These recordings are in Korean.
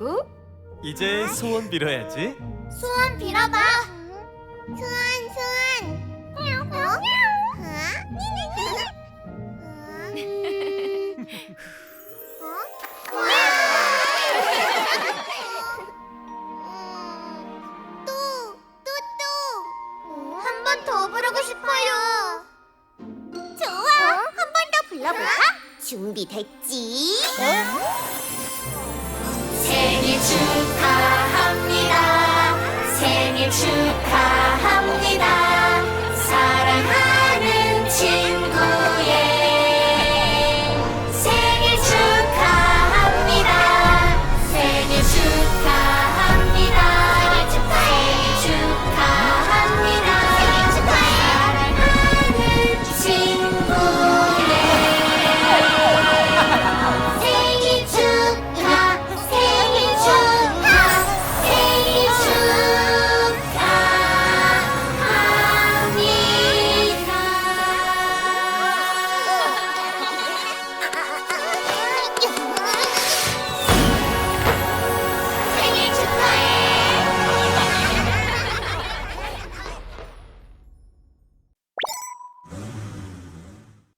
감고 이제 소원 빌어야지. 소원 빌어봐. 소원, 소원. 어? 어? 또, 또, 또. 한 번 더 부르고 싶어요. 좋아. 한 번 더 불러볼까? 준비됐지? 생 생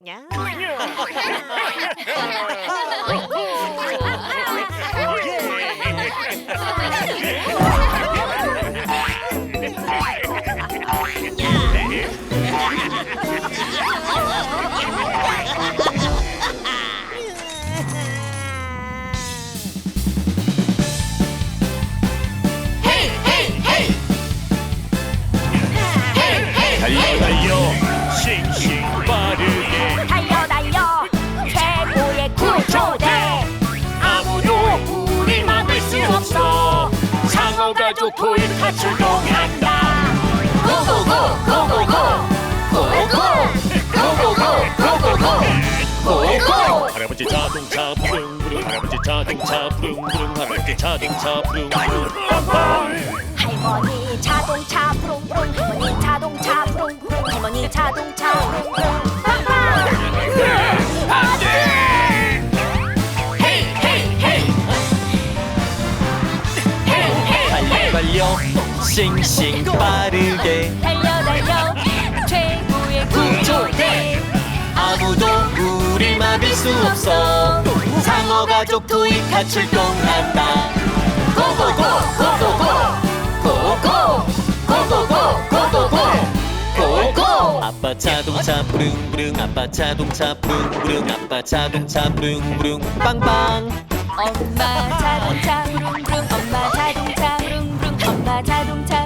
달 토요타 출동한다 고고 고 고고 고 고고 고고고 고고고 고고 할아버지 자동차 부릉부릉 할아버지 자동차 부릉부릉 할아버지 자동차 부릉부릉 할머니 자동차 부릉부릉 할머니 자동차 부릉부릉 할머니 자동차 부릉부릉 싱싱 빠르게. 달려 달려. 최고의 구조대. 아무도 우리 막을 수 없어. 상어 가족 도이카 출동한다. 고고고 고고고. 고고. 고고고 고고고. 고고. 아빠 자동차 부릉부릉 아빠 자동차 부릉부릉 아빠 자동차 부릉부릉 빵빵. 엄마 자동차 부릉부릉 부릉부릉 엄마 자동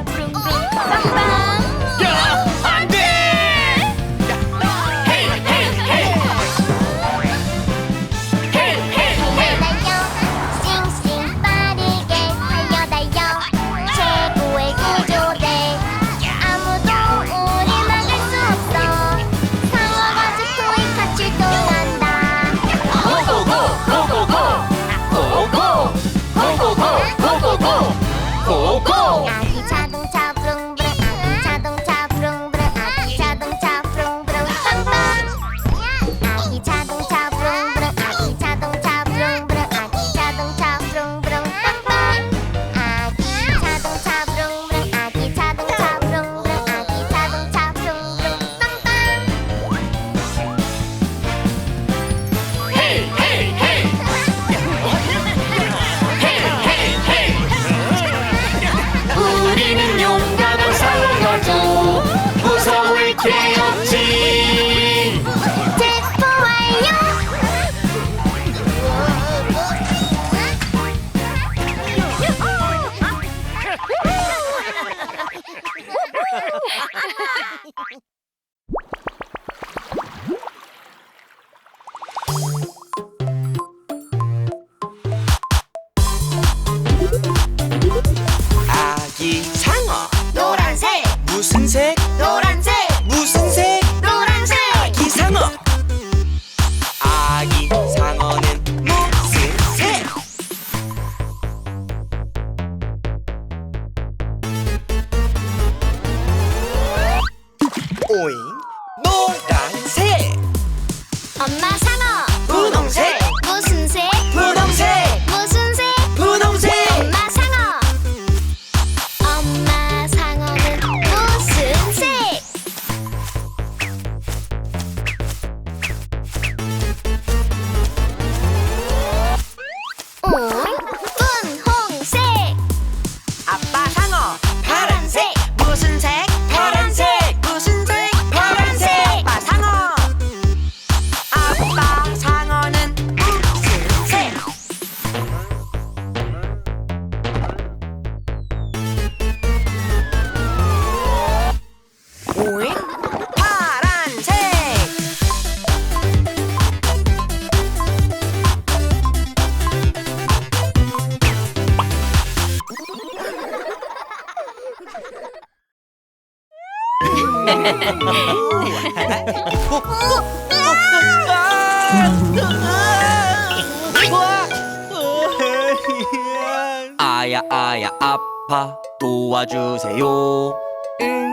아파 도와주세요. 응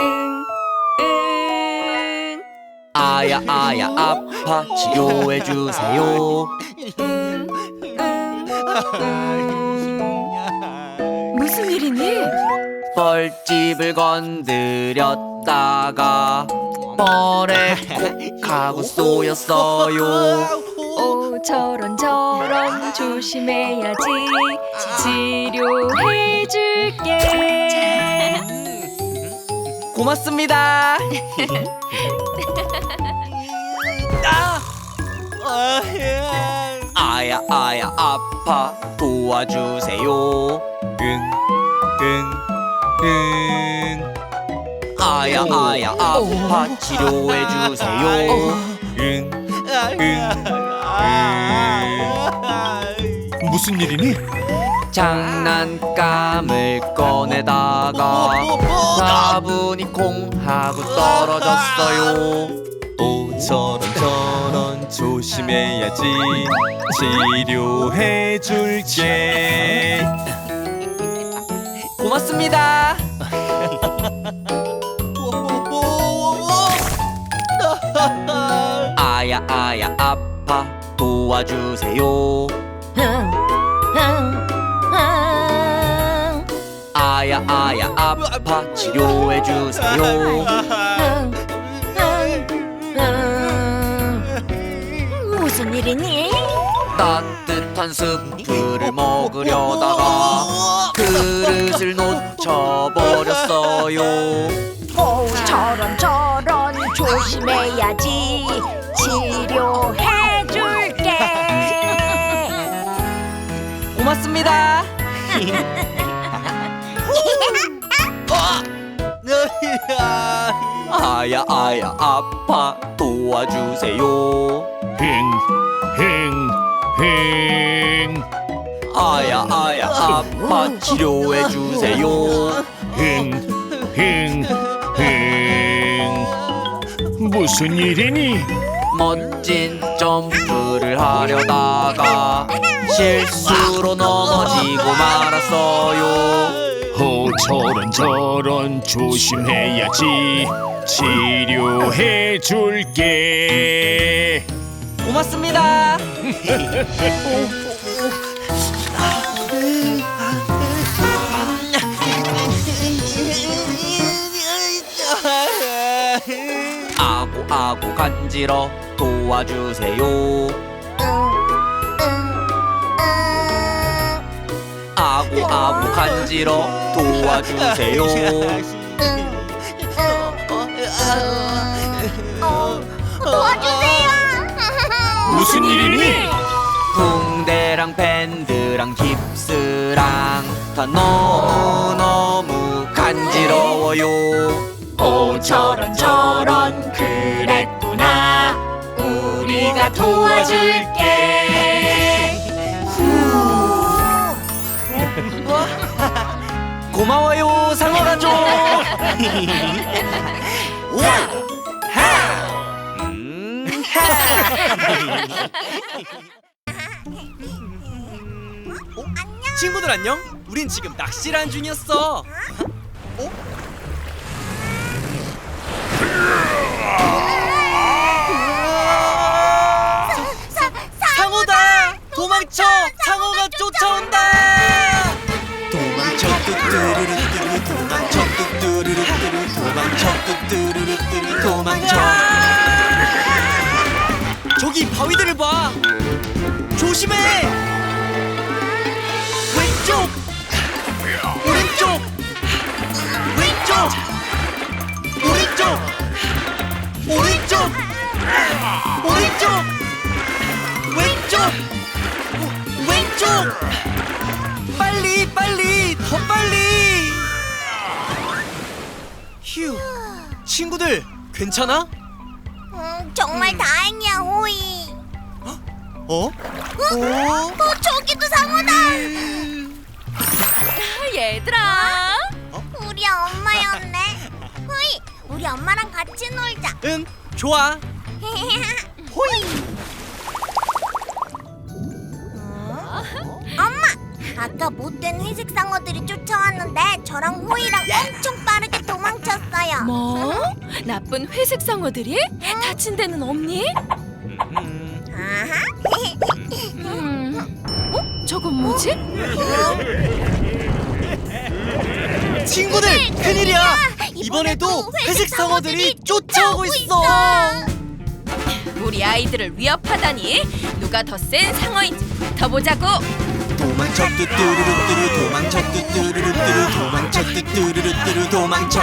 응 응. 아야 아야 아파 치료해 주세요. 무슨 일이니? 벌집을 건드렸다가 벌에 콕 하고 쏘였어요. 오 저런 저런 조심해야지. 치료해줄게. 고맙습니다. 아야 아야 아파. 도와주세요. 응 응 응. 아야 아야 아파. 치료해 주세요 무슨 일이니? 장난감을 꺼내다가 화분이 콩 하고 떨어졌어요. 오 저런 저런 조심해야지. 치료해줄게. 고맙습니다. 아야 아야 아파 도와주세요. 아야 아야 아파 치료해주세요. 무슨 일이니? 따뜻한 스프를 먹으려다가 그릇을 놓쳐버렸어요. 오 저런 저런 조심해야지. 치료해 고맙습니다. 아야 아야 아파 도와주세요. 흥흥흥 아야 아야 아파 치료해 주세요. 흥흥흥 무슨 일이니? 멋진 점프를 하려다가 실수로 넘어지고 말았어요 오 저런 저런 조심해야지 치료해 줄게 고맙습니다 아구 아구 간지러 도와주세요 아구 간지러 도와주세요. 도와주세요. 무슨 일이니? 붕대랑 밴드랑 깁스랑 다 너무너무 간지러워요. 오 저런 저런 그랬구나. 우리가 도와줄 고마워요 상어 가족. 와우. 하. 음, 하. 친구들 안녕. 우린 지금 낚시를 한 중이었어. 어? 상어다! 도망쳐! 상어가 쫓아온다! 뚜루루루 뚜루루 도망쳐. 뚜루루뚜루 도망쳐 뚜루루 뚜루루 도망쳐 저기 바위들을 봐. 조심해. 왼쪽. 오른쪽. 왼쪽. 오른쪽. 오른쪽. 오른쪽. 왼쪽. 왼쪽. 빨리 빨리 더 빨리. 휴. 친구들 괜찮아? 음, 정말 다행이야 호이 어? 어? 어 저기도 상어다 얘들아 우리 엄마였네 호이 우리 엄마랑 같이 놀자 응 좋아 호이 아까 못된 회색 상어들이 쫓아왔는데 저랑 호이랑 엄청 빠르게 도망쳤어요 뭐? 나쁜 회색 상어들이? 다친 데는 없니? 음, 아하 음. 어? 저건 뭐지? 친구들 큰일이야 이번에도 회색 상어들이 쫓아오고 있어 우리 아이들을 위협하다니 누가 더 센 상어인지 붙어보자고 도망쳐. 뚜뚜루루 뚜루 도망쳐. 뚜뚜루루 뚜루 도망쳐. 뚜뚜루루 뚜루 도망쳐.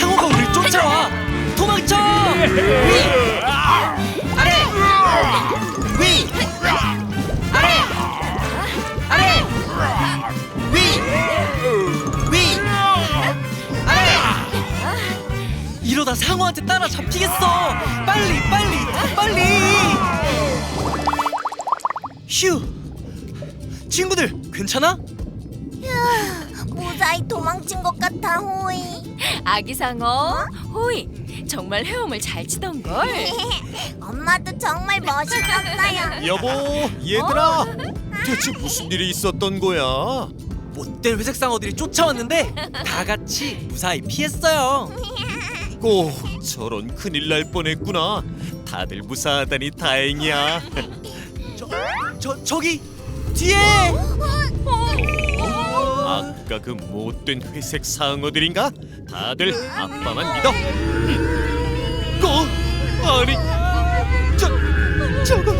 상어가 우리 쫓아와. 도망쳐. 위. 아래. 위. 아래. 아래. 위위. 아래. 이러다 상어한테 따라 잡히겠어. 빨리 빨리 더 빨리. 휴 친구들 괜찮아? 무사히 도망친 것 같아 호이 아기 상어 호이 정말 헤엄을 잘 치던 걸 엄마도 정말 멋있었어요 여보, 얘들아. 대체 무슨 일이 있었던 거야? 못된 회색 상어들이 쫓아왔는데 다 같이 무사히 피했어요. 꼭 저런 큰일 날 뻔했구나. 다들 무사하다니 다행이야. 저, 저 저기 뒤에 아까 그 못된 회색 상어들인가? 다들 아빠만 믿어. 음. 어? 아니, 저 저거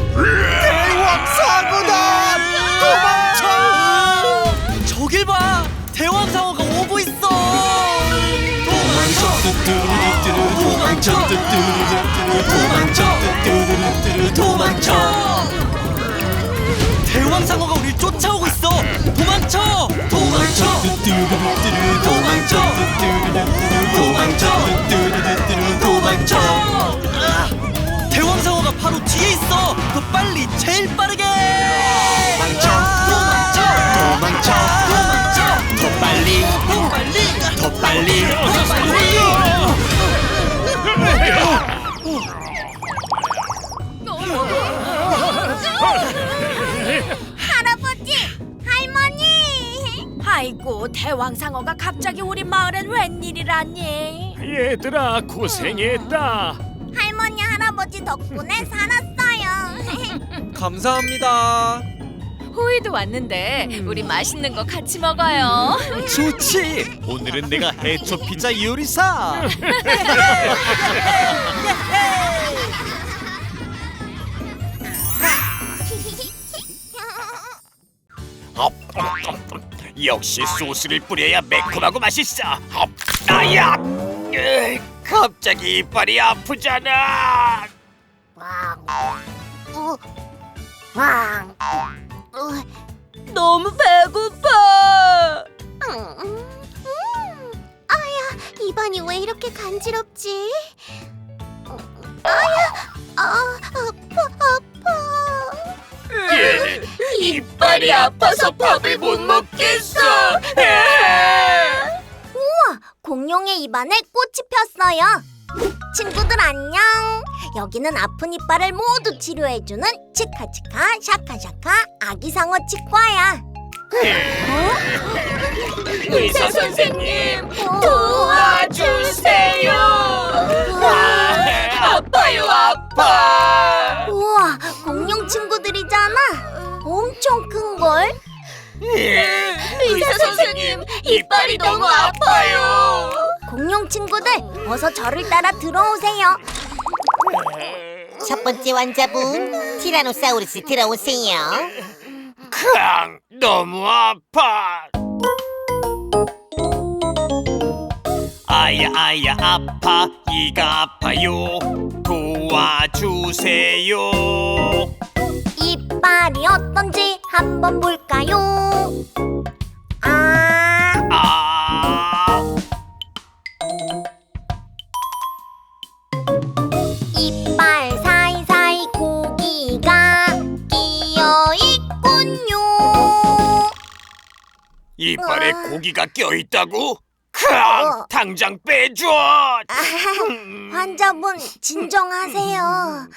상어가 우리 쫓아오고 있어. 도망쳐 도망쳐 도망쳐 도망쳐 도망쳐 아, 대왕 상어가 바로 뒤에 있어 더 빨리 제일 빠르게 도망쳐 도망쳐 도망쳐 도망쳐 더 빨리 더 빨리 더 빨리 더 빨리 아이고 대왕 상어가 갑자기 우리 마을엔 웬일이라니 얘들아 고생했다. 할머니 할아버지 덕분에 살았어요 감사합니다 호이도 왔는데 우리 맛있는 거 같이 먹어요 좋지. 오늘은 내가 해초 피자 요리사. 역시 소스를 뿌려야 매콤하고 맛있어. 아야, 으, 갑자기 이빨이 아프잖아. 너무 배고파 음, 아야 입안이 왜 이렇게 간지럽지 아야 아 아파 아파 이빨이 아파서 밥을 못 먹겠어. 우와 공룡의 입안에 꽃이 폈어요. 친구들 안녕. 여기는 아픈 이빨을 모두 치료해주는 치카치카 샤카샤카 아기상어 치과야. 의사 선생님 도와주세요. 아파요 아파 의사 선생님 이빨이 너무 아파요 공룡 친구들 어서 저를 따라 들어오세요 첫 번째 환자분 티라노사우루스 들어오세요. 크앙 너무 아파. 아야 아야 아파 이가 아파요 도와주세요. 이빨이 어떤지 한번 볼까요? 아, 아 이빨 사이사이 고기가 끼어 있군요. 이빨에 으아. 고기가 껴 있다고? 어. 당장 빼줘. 환자분 진정하세요.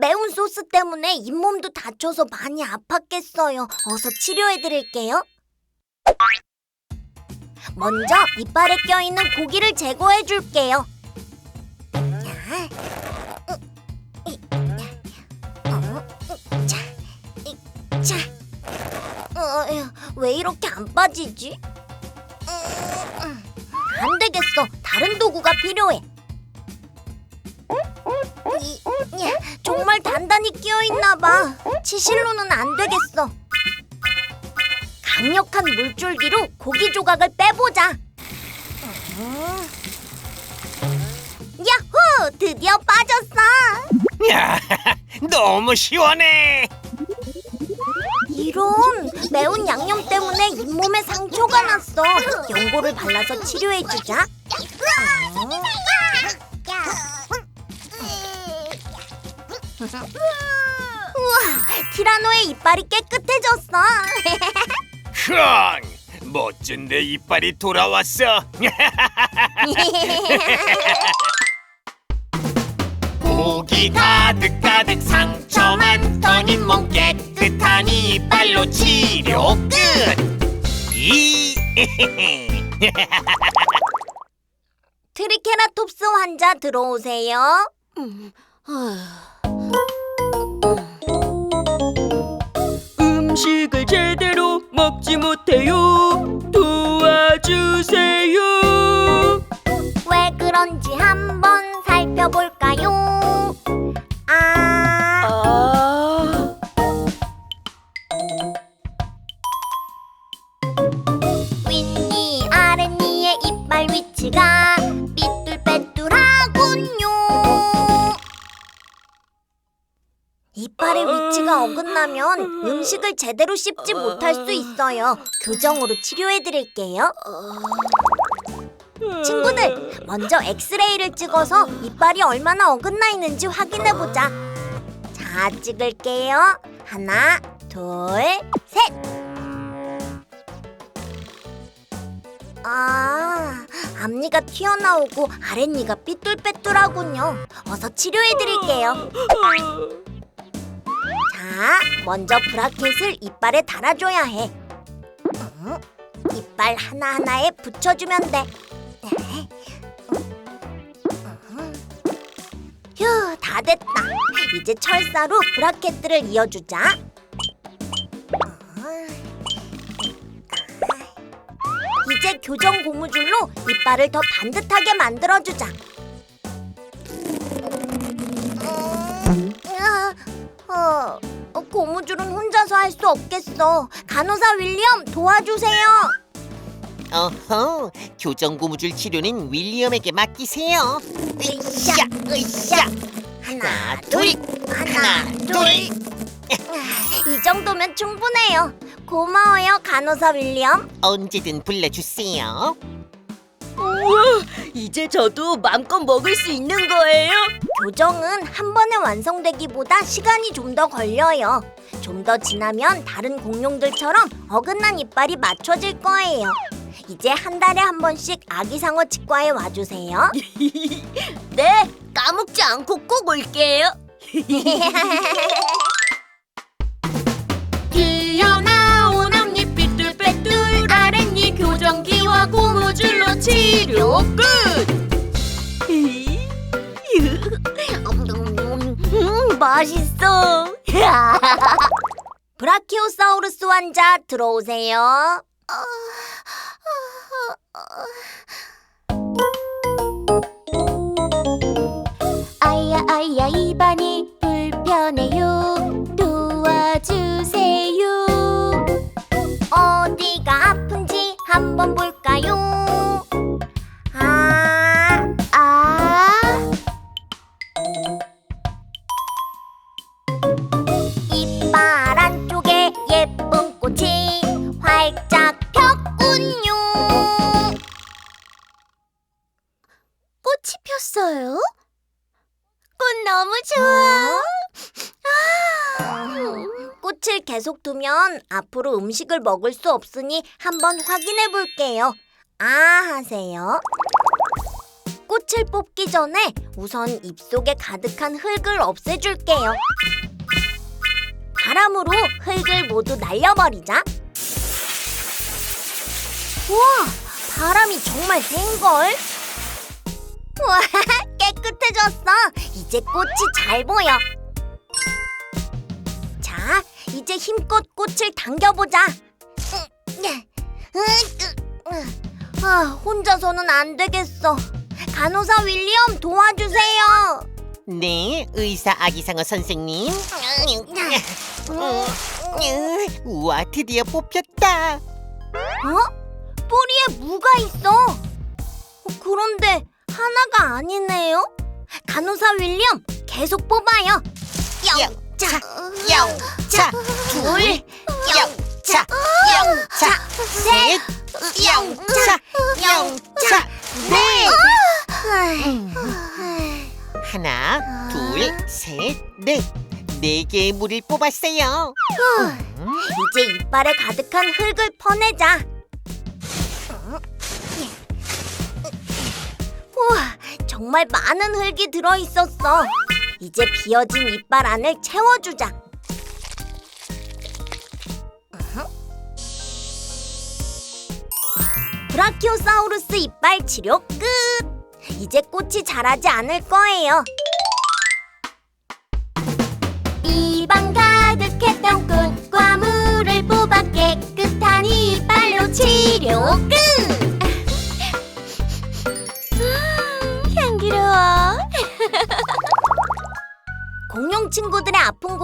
매운 소스 때문에 잇몸도 다쳐서 많이 아팠겠어요. 어서 치료해 드릴게요. 먼저 이빨에 껴있는 고기를 제거해 줄게요. 자, 으, 이, 어, 으, 자, 이, 자. 어, 야, 왜 이렇게 안 빠지지? 안 되겠어. 다른 도구가 필요해. 이, 야, 정말 단단히 끼어 있나 봐. 치실로는 안 되겠어. 강력한 물줄기로 고기 조각을 빼보자. 음. 야호! 드디어 빠졌어. 야 너무 시원해. 이런 매운 양념 때문에 잇몸에 상처가 났어. 연고를 발라서 치료해주자. 우와, 티라노의 이빨이 깨끗해졌어. 크앙 멋진 내 이빨이 돌아왔어. 고기 가득 가득 상처 많던 잇몸 깨끗 한 이빨로 치료 끝. 이 트리케라톱스 환자 들어오세요. 음식을 제대로 먹지 못해요. 도와주세요. 왜 그런지 한번 살펴볼까요? 아, 아, 이빨의 위치가 어긋나면 음식을 제대로 씹지 못할 수 있어요. 교정으로 치료해 드릴게요. 친구들, 먼저 엑스레이를 찍어서 이빨이 얼마나 어긋나 있는지 확인해 보자. 자, 찍을게요. 하나, 둘, 셋. 아, 앞니가 튀어나오고 아랫니가 삐뚤빼뚤하군요. 어서 치료해 드릴게요. 자, 먼저 브라켓을 이빨에 달아줘야 해. 어? 이빨 하나하나에 붙여주면 돼. 네. 어. 휴, 다 됐다. 이제 철사로 브라켓들을 이어주자. 어. 이제 교정 고무줄로 이빨을 더 반듯하게 만들어주자. 아, 어, 어, 고무줄은 혼자서 할 수 없겠어. 간호사 윌리엄 도와주세요. 어허, 교정 고무줄 치료는 윌리엄에게 맡기세요. 으쌰, 으쌰. 하나, 둘, 하나, 둘. 이 정도면 충분해요. 고마워요, 간호사 윌리엄. 언제든 불러주세요. 우와, 이제 저도 마음껏 먹을 수 있는 거예요? 교정은 한 번에 완성되기보다 시간이 좀 더 걸려요. 좀 더 지나면 다른 공룡들처럼 어긋난 이빨이 맞춰질 거예요. 이제 한 달에 한 번씩 아기 상어 치과에 와주세요. 네, 까먹지 않고 꼭 올게요. 튀어나온 앞니 삐뚤빼뚤 아랫니 교정기와 고무줄로 치료 끝 음, 맛있어. 브라키오사우루스 환자 들어오세요. 아야 아야 입안이 불편해요 두면 앞으로 음식을 먹을 수 없으니 한번 확인해 볼게요. 아 하세요. 꽃을 뽑기 전에 우선 입속에 가득한 흙을 없애줄게요. 바람으로 흙을 모두 날려버리자. 우와, 바람이 정말 센걸? 우와, 깨끗해졌어. 이제 꽃이 잘 보여. 자, 이제 힘껏 꽃을 당겨보자. 아, 혼자서는 안 되겠어. 간호사 윌리엄 도와주세요. 네, 의사 아기상어 선생님. 음, 우와, 드디어 뽑혔다. 어? 뿌리에 무가 있어. 어, 그런데 하나가 아니네요. 간호사 윌리엄 계속 뽑아요. 영 차, 영차, 둘, 영차, 영차, 셋, 영차, 영차, 넷. 하나, 둘, 셋, 넷. 네 개의 물을 뽑았어요. 이제 이빨에 가득한 흙을 퍼내자. 우와, 정말 많은 흙이 들어 있었어. 이제 비어진 이빨 안을 채워주자. 브라키오사우루스 이빨 치료 끝. 이제 꽃이 자라지 않을 거예요.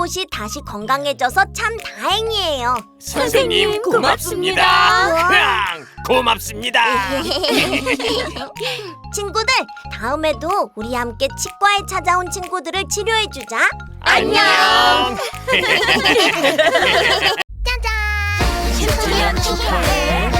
곳이 다시 건강해져서 참 다행이에요. 선생님 고맙습니다. 으앙, 고맙습니다. 친구들, 다음에도 우리 함께 치과에 찾아온 친구들을 치료해주자. 안녕. 짜잔! 축하해